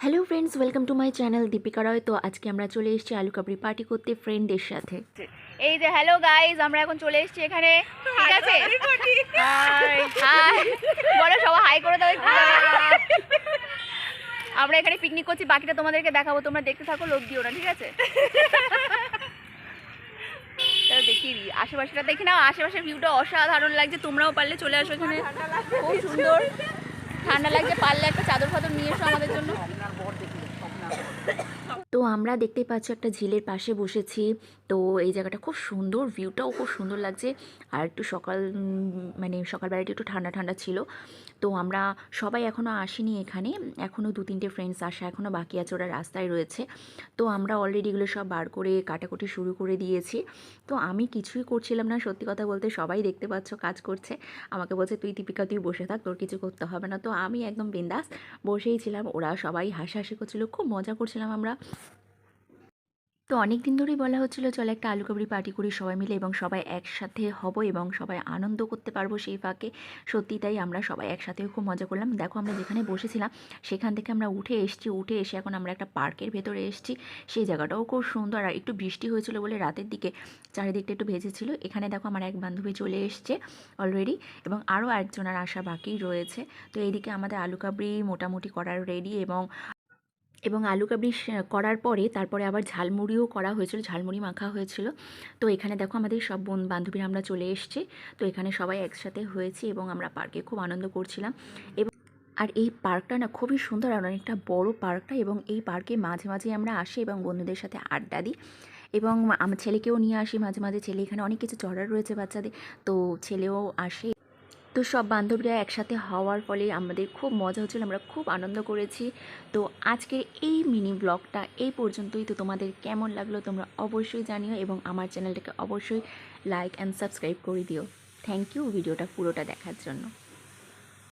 Hello friends welcome to my channel Deepika Roy তো আজকে আমরা চলে এসেছি আলু কাবড়ি পার্টি করতে ফ্রেন্ডদের সাথে। এই যে হ্যালো গাইজ আমরা এখন চলে এসেছি এখানে। ঠিক আছে? হাই হাই বলো সবাই হাই করে দাও আমরা এখানে পিকনিক করছি বাকিটা তোমাদেরকে দেখাবো। তোমরা দেখতে থাকো লোক দিও না ঠিক আছে? তাহলে দেখিয়ে দিই। আশেপাশেটা দেখি নাও। আশেপাশের ভিউটা অসাধারণ লাগছে। তোমরাও পারলে চলে আসো এখানে। খুব সুন্দর। ঠান্ডা লাগছে পারলে একটা চাদর ফাদর নিয়ে এসো আমাদের জন্য তো আমরা দেখতে পাচ্ছি একটা ঝিলের পাশে বসেছি। তো এই জায়গাটা খুব সুন্দর, ভিউটাও খুব সুন্দর লাগছে। আর একটু সকাল মানে সকালবেলাটা একটু ঠান্ডা ঠান্ডা ছিল। তো আমরা সবাই এখনও আসিনি এখানে। এখনও দু তিনটে ফ্রেন্ডস আসা এখনও বাকি আছে, ওরা রাস্তায় রয়েছে। তো আমরা অলরেডি এগুলো সব বার করে, কাটাকুটি শুরু করে দিয়েছি। তো আমি কিছুই করছিলাম না, সত্যি কথা বলতে সবাই দেখতে পাচ্ছ কাজ করছে। আমাকে বলছে, তুই দীপিকা, তুই বসে থাক, তোর কিছু করতে হবে না। তো আমি একদম বিন্দাস বসেই ছিলাম। ওরা সবাই হাসাহাসি করছিল, খুব মজা করছিলাম আমরা। তো অনেক দিন ধরেই বলা হচ্ছিল, চল একটা আলু কাবড়ি পার্টি করি সবাই মিলে এবং সবাই একসাথে হব এবং সবাই আনন্দ করতে পারব সেই ফাঁকে। সত্যি তাই আমরা সবাই একসাথে খুব মজা করলাম। দেখো আমরা যেখানে বসেছিলাম, সেখান থেকে আমরা উঠে এসেছি, উঠে এসে এখন আমরা একটা পার্কের ভেতরে এসেছি। সেই জায়গাটাও খুব সুন্দর আর একটু বৃষ্টি হয়েছিল বলে রাতের দিকে চারিদিকটা একটু ভেজেছিল। এখানে দেখো আমার এক বান্ধবী চলে এসছে অলরেডি এবং আরও একজনের আসা বাকি রয়েছে। তো এইদিকে আমাদের আলু কাবড়ি মোটামুটি করার রেডি এবং এবং আলু কাবলি করার পরে তারপরে আবার ঝালমুড়িও করা হয়েছিল, ঝালমুড়ি মাখা হয়েছিল। তো এখানে দেখো আমাদের সব বোন বান্ধবীরা আমরা চলে এসেছি। তো এখানে সবাই একসাথে হয়েছি এবং আমরা পার্কে খুব আনন্দ করছিলাম। এবং আর এই পার্কটা না খুবই সুন্দর আর অনেকটা বড় পার্কটা এবং এই পার্কে মাঝে মাঝে আমরা আসি এবং বন্ধুদের সাথে আড্ডা দিই। এবং আমার ছেলেকেও নিয়ে আসি মাঝে মাঝে। ছেলে এখানে অনেক কিছু চড়ার রয়েছে বাচ্চাদের। তো ছেলেও আসে তো সব বান্ধবীরা একসাথে হওয়ার ফলে আমাদের খুব মজা হচ্ছিল, আমরা খুব আনন্দ করেছি। তো আজকের এই মিনি ব্লগটা এই পর্যন্তই। তো তোমাদের কেমন লাগল তোমরা অবশ্যই জানিও এবং আমার চ্যানেলটাকে অবশ্যই লাইক অ্যান্ড সাবস্ক্রাইব করে দিও। থ্যাংক ইউ ভিডিওটা পুরোটা দেখার জন্য।